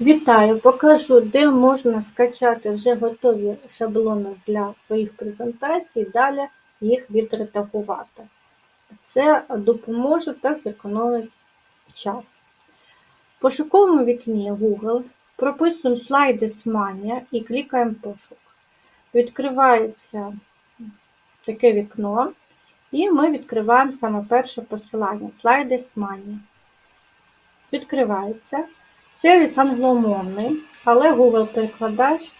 Вітаю! Покажу, де можна скачати вже готові шаблони для своїх презентацій, далі їх відредагувати. Це допоможе та зекономить час. В пошуковому вікні Google прописуємо слайди Mania і клікаємо пошук. Відкривається таке вікно, і ми відкриваємо саме перше посилання слайди Mania. Відкривається. Сервіс англомовний, але Google-перекладач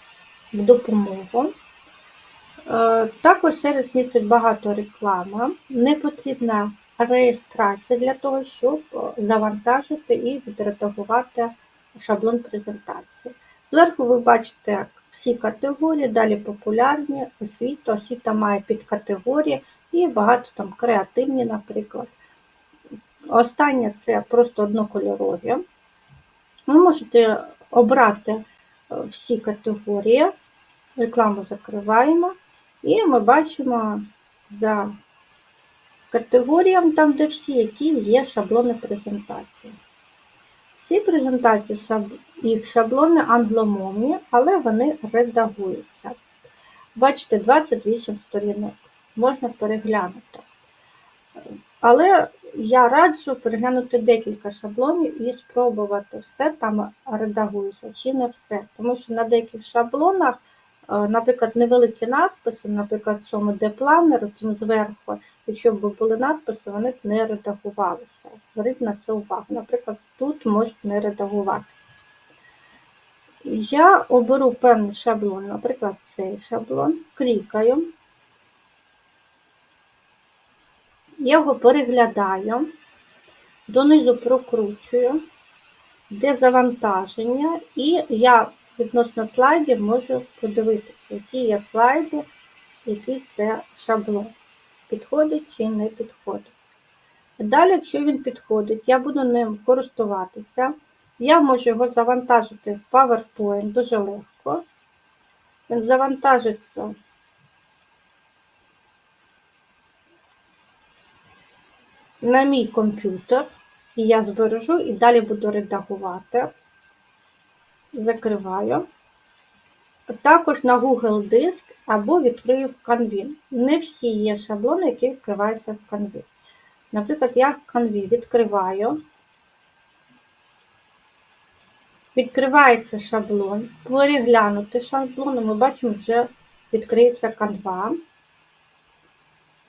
в допомогу. Е, також сервіс містить багато реклами. Не потрібна реєстрація для того, щоб завантажити і відредагувати шаблон презентації. Зверху ви бачите всі категорії, далі популярні, освіта, освіта має підкатегорії і багато там креативні, наприклад. Останнє це просто однокольорові. Ви можете обрати е, всі категорії, рекламу закриваємо, і ми бачимо за категоріям, там, де всі, які є шаблони презентації. Всі презентації, їх шаблони англомовні, але вони редагуються. Бачите, 28 сторінок, можна переглянути. Але я раджу переглянути декілька шаблонів і спробувати все там редагується чи не все. Тому що на деяких шаблонах, е, наприклад, невеликі надписи, наприклад, в цьому де планер, тим зверху, якщо б були надписи, вони б не редагувалися. Зверніть на це увагу. Наприклад, тут можуть не редагуватися. Я оберу певний шаблон, наприклад, цей шаблон, клікаю. Я його переглядаю, донизу прокручую, де завантаження, і я відносно слайдів можу подивитися, які є слайди, який це шаблон. Підходить чи не підходить. Далі, якщо він підходить, я буду ним користуватися. Я можу його завантажити в PowerPoint дуже легко. Він завантажиться на мій комп'ютер, і я збережу і далі буду редагувати. Закриваю. Також на Google Диск або відкрию в Canvі. Не всі є шаблони, які відкриваються в Canvі. Наприклад, я в відкриваю. Відкривається шаблон, переглянути шаблон, ми бачимо, вже відкриється Canva.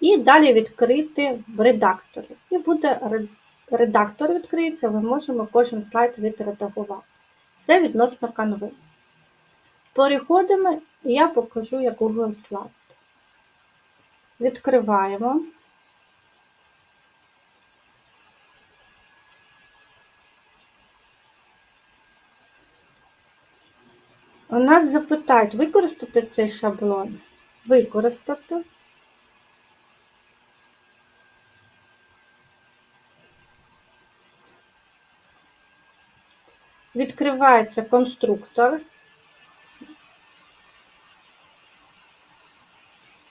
І далі відкрити в редакторі. І буде редактор відкриється, ми можемо кожен слайд відредагувати. Це відносно канви. Переходимо, і я покажу, як Google слайд. Відкриваємо. У нас запитають, використати цей шаблон? Використати. Відкривається конструктор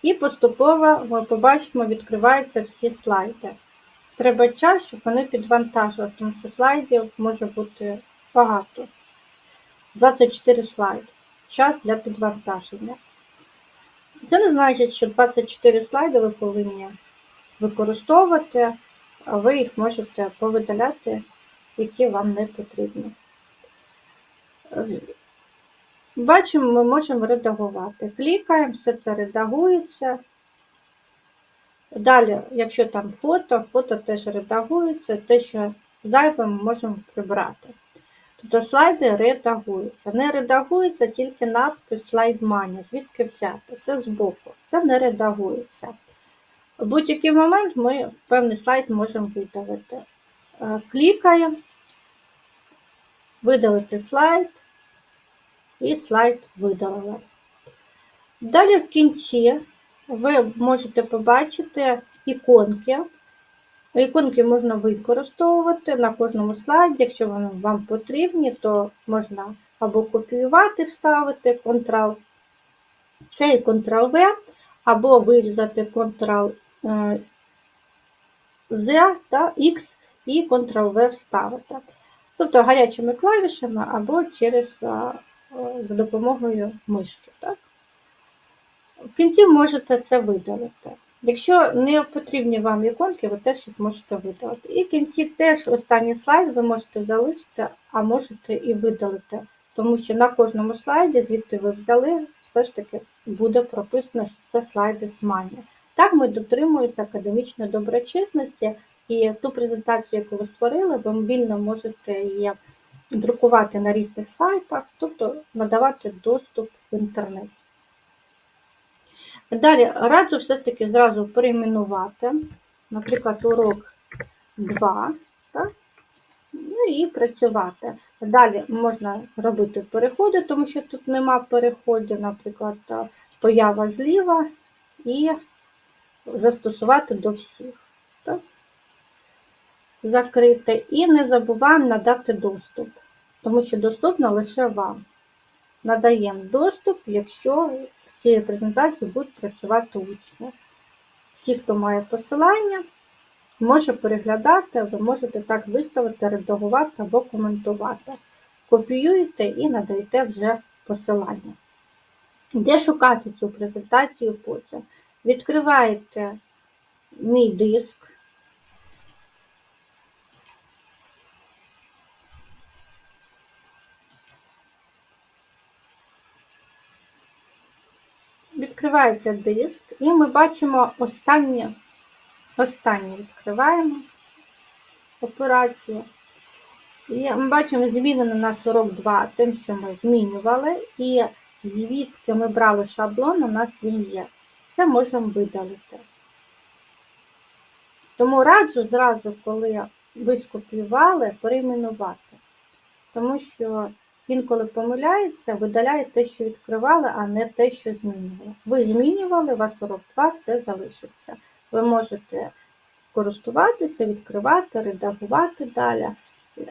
і поступово ми побачимо, відкриваються всі слайди. Треба час, щоб вони підвантажили, тому що слайдів може бути багато. 24 слайди. Час для підвантаження. Це не значить, що 24 слайди ви повинні використовувати, а ви їх можете повидаляти, які вам не потрібні. Бачимо, ми можемо редагувати. Клікаємо, все це редагується. Далі, якщо там фото, фото теж редагується, те, що зайве, ми можемо прибрати. Тобто слайди редагуються. Не редагується тільки надпис слайд Money, звідки взяти. Це збоку, це не редагується. В будь-який момент ми певний слайд можемо видалити. Е, клікаємо, видалити слайд і слайд видалили. Далі в кінці ви можете побачити іконки. Іконки можна використовувати на кожному слайді, якщо вони вам потрібні, то можна або копіювати, вставити Ctrl C і Ctrl-V, або вирізати Ctrl-Z та X і Ctrl-V вставити. Тобто гарячими клавішами або через за допомогою мишки. Так? В кінці можете це видалити. Якщо не потрібні вам іконки, ви теж їх можете видалити. І в кінці теж останній слайд ви можете залишити, а можете і видалити. Тому що на кожному слайді, звідти ви взяли, все ж таки буде прописано, що це слайди з. Так ми дотримуємося академічної доброчесності, і ту презентацію, яку ви створили, ви мобільно можете її друкувати на різних сайтах, тобто надавати доступ в інтернет. Далі раджу все ж таки зразу перейменувати, наприклад, урок 2, так? ну і працювати. Далі можна робити переходи, тому що тут нема переходів, наприклад, поява зліва і застосувати до всіх. Закрити. І не забуваємо надати доступ, тому що доступно лише вам. Надаємо доступ, якщо з цією презентацією будуть працювати учні. Всі, хто має посилання, може переглядати, ви можете так виставити, редагувати або коментувати. Копіюєте і надаєте вже посилання. Де шукати цю презентацію потім? Відкриваєте мій диск. Відкривається диск, і ми бачимо останнє, останнє відкриваємо операцію. І ми бачимо, змінено на 42 тим, що ми змінювали, і звідки ми брали шаблон, у нас він є. Це можемо видалити. Тому раджу зразу, коли ви скопіювали, перейменувати. Тому що інколи помиляється, видаляє те, що відкривали, а не те, що змінювали. Ви змінювали, у вас 42, це залишиться. Ви можете користуватися, відкривати, редагувати далі.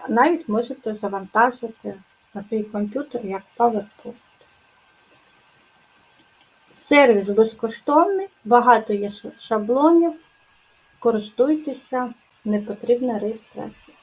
Навіть можете завантажити на свій комп'ютер як PowerPoint. Сервіс безкоштовний, багато є шаблонів. Користуйтеся, не потрібна реєстрація.